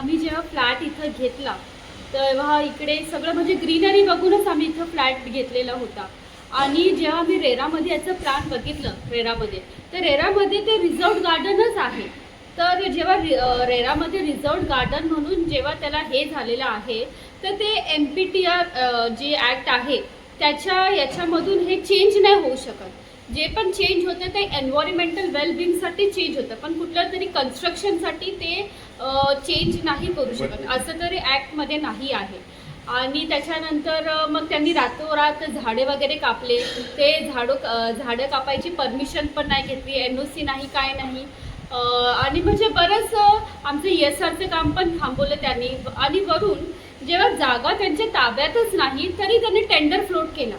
आम्ही जेव्हा फ्लॅट इथं घेतला तेव्हा इकडे सगळं म्हणजे ग्रीनरी बघूनच आम्ही इथं फ्लॅट घेतलेला होता. आणि जेव्हा आम्ही रेरामध्ये याचं प्लॅन बघितलं रेरामध्ये तर रेरामध्ये ते रिझॉर्ट गार्डनच आहे. तर जेव्हा रि- रेरामध्ये रिझॉर्ट गार्डन म्हणून जेव्हा त्याला हे झालेलं आहे तर ते M P T R J act आहे त्याच्या याच्यामधून हे चेंज नाही होऊ शकत. जे पण चेंज होतं ते एन्व्हायरमेंटल वेलबिंगसाठी चेंज होतं. पण कुठल्या तरी कन्स्ट्रक्शनसाठी ते चेंज नाही करू शकत. असं तरी ॲक्टमध्ये नाही आहे. आणि त्याच्यानंतर मग त्यांनी रातोरात झाडे वगैरे कापले. ते झाडं झाडं कापायची परमिशन पण नाही घेतली. एन ओ सी नाही काय नाही. आणि म्हणजे बरंच आमचं एस आरचं काम पण थांबवलं त्यांनी. आणि वरून जेव्हा जागा त्यांच्या ताब्यातच नाही तरी त्यांनी टेंडर फ्लोट केला.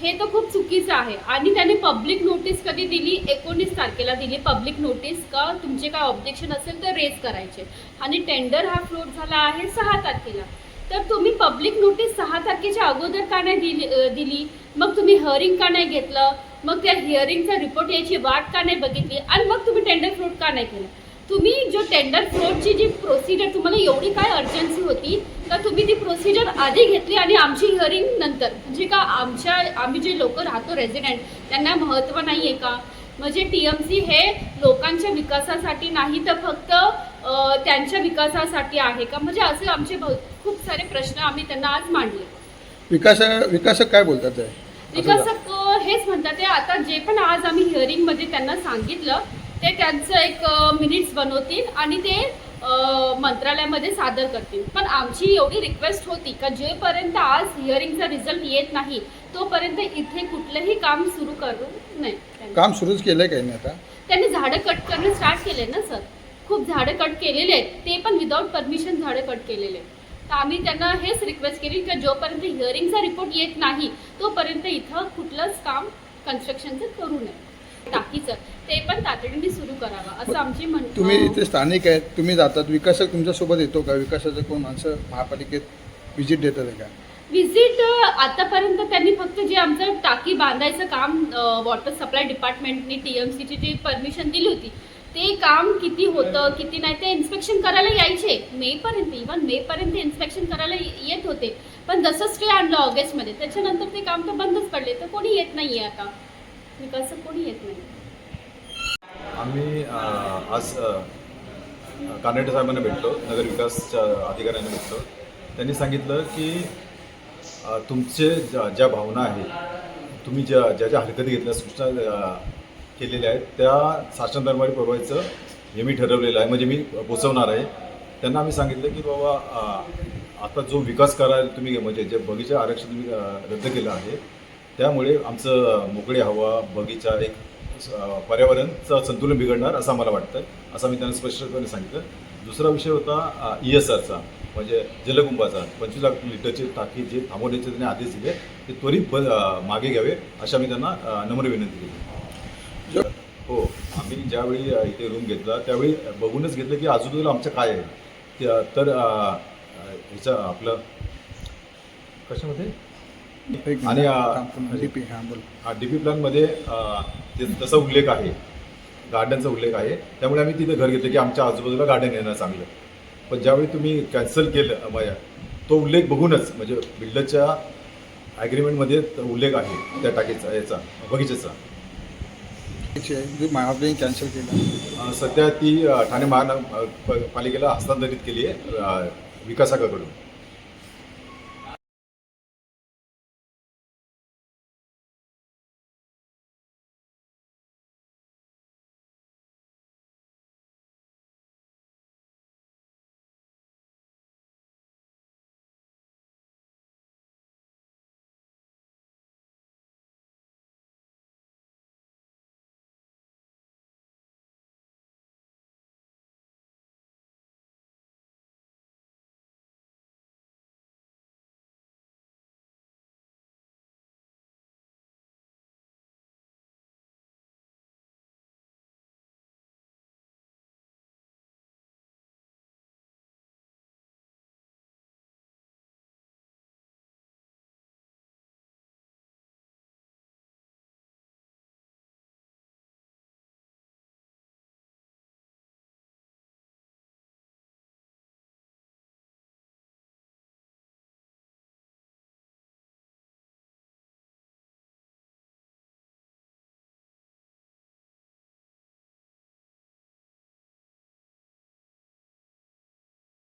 हे तर खूप चुकीचं आहे. आणि त्याने पब्लिक नोटीस कधी दिली? एकोणीस तारखेला दिली. पब्लिक नोटीस का तुमचे काय ऑब्जेक्शन असेल तर रेज करायचे. आणि टेंडर हा फ्लोट झाला आहे सहा तारखेला. तर तुम्ही पब्लिक नोटीस सहा तारखेच्या अगोदर का नाही दिली दिली? मग तुम्ही हिअरिंग का नाही घेतलं? मग त्या हिअरिंगचा रिपोर्ट यायची वाट का नाही बघितली? आणि मग तुम्ही टेंडर फ्लोट का नाही केलं? तुम्ही जो टेंडर फ्लोटची जी प्रोसिजर तुम्हाला एवढी काय अर्जन्सी होती तर तुम्ही ती प्रोसिजर आधी घेतली आणि आमची हिअरिंग नंतर. म्हणजे का आमच्या आम्ही जे लोक राहतो रेसिडेंट त्यांना महत्त्व नाही आहे का? म्हणजे टी एम सी हे लोकांच्या विकासासाठी नाही तर फक्त त्यांच्या विकासासाठी आहे का? म्हणजे असे आमचे खूप सारे प्रश्न आम्ही त्यांना आज मांडले. विकास विकासक काय बोलतात विकासक हेच म्हणतात ते आता जे पण आज आम्ही हिअरिंगमध्ये त्यांना सांगितलं ते त्यांचं एक मिनिट्स बनवतील आणि ते मंत्रालयामध्ये सादर करतील. पण आमची एवढी रिक्वेस्ट होती का जेपर्यंत आज हिअरिंगचा रिझल्ट येत नाही तोपर्यंत इथे कुठलंही काम सुरू करू नये. त्यांनी. काम सुरूच केलंय काही नाही आता. त्यांनी झाडं कट करणं स्टार्ट केले ना सर खूप झाडं कट केलेले आहेत. ते पण विदाऊट परमिशन झाडं कट केलेले आहेत. तर आम्ही त्यांना हेच रिक्वेस्ट केली की जोपर्यंत हिअरिंगचा रिपोर्ट येत नाही तोपर्यंत इथं कुठलंच काम कन्स्ट्रक्शनचं करू नये. टाकीचं ते पण तातडीने सुरू करावं असं आमची म्हण तुम्ही इथे स्थानिक आहेत तुम्ही जातात विकासक तुमच्यासोबत येतो का? विकासाचं कोण माणसं महापालिकेत व्हिजिट देतात का? विजिट आतापर्यंत त्यांनी फक्त जे आमचं टाकी बांधायचं काम वॉटर सप्लाय डिपार्टमेंटनी टी एम सीची जी परमिशन दिली होती ते काम किती होतं किती नाही ते इन्स्पेक्शन करायला यायचे. मेपर्यंत इवन मेपर्यंत इन्स्पेक्शन करायला येत होते. पण जसं स्टे आणलं ऑगस्टमध्ये त्याच्यानंतर ते काम तर बंदच पडले तर कोणी येत नाही आहे आता. विकासक कोणी येत नाही आम्ही आज कानडे साहेबांना भेटलो नगर विकासच्या अधिकाऱ्यांना भेटलो. त्यांनी सांगितलं की तुमचे ज्या ज्या भावना आहेत तुम्ही ज्या ज्या ज्या हरकती घेतल्या सूचना केलेल्या आहेत त्या शासन दरबारी पुरवायचं हे मी ठरवलेलं आहे. म्हणजे मी पोचवणार आहे. त्यांना आम्ही सांगितलं की बाबा आता जो विकास करायला तुम्ही म्हणजे जे बगीचा आरक्षण तुम्ही रद्द केलं आहे त्यामुळे आमचं मोकळी हवा बगीचा एक पर्यावरणचं संतुलन बिघडणार असं आम्हाला वाटतं असं मी त्यांना स्पष्टपणे सांगितलं. दुसरा विषय होता ई एस आरचा म्हणजे जलकुंभाचा पंचवीस लाख लिटरची टाकी जे थांबवण्याचे त्यांनी आदेश दिले ते त्वरित ब मागे घ्यावे अशा मी त्यांना नम्र विनंती केली. हो आम्ही ज्यावेळी इथे रूम घेतला त्यावेळी बघूनच घेतलं की आजूबाजूला आमचं काय आहे. तर ह्याचं आपलं कशामध्ये? आणि, डीपी प्लॅनमध्ये तसा उल्लेख आहे गार्डनचा उल्लेख आहे त्यामुळे आम्ही तिथे घर घेतलं की आमच्या आजूबाजूला गार्डन येणं चांगलं. पण ज्यावेळी तुम्ही कॅन्सल केलं म्हणजे तो उल्लेख बघूनच म्हणजे बिल्डरच्या ॲग्रीमेंटमध्ये उल्लेख आहे त्या टाकीचा याचा बगीचेचा. महापालिकेने कॅन्सल केलं. सध्या ती ठाणे महानगर पालिकेला हस्तांतरित केली आहे अ, विकासकाकडून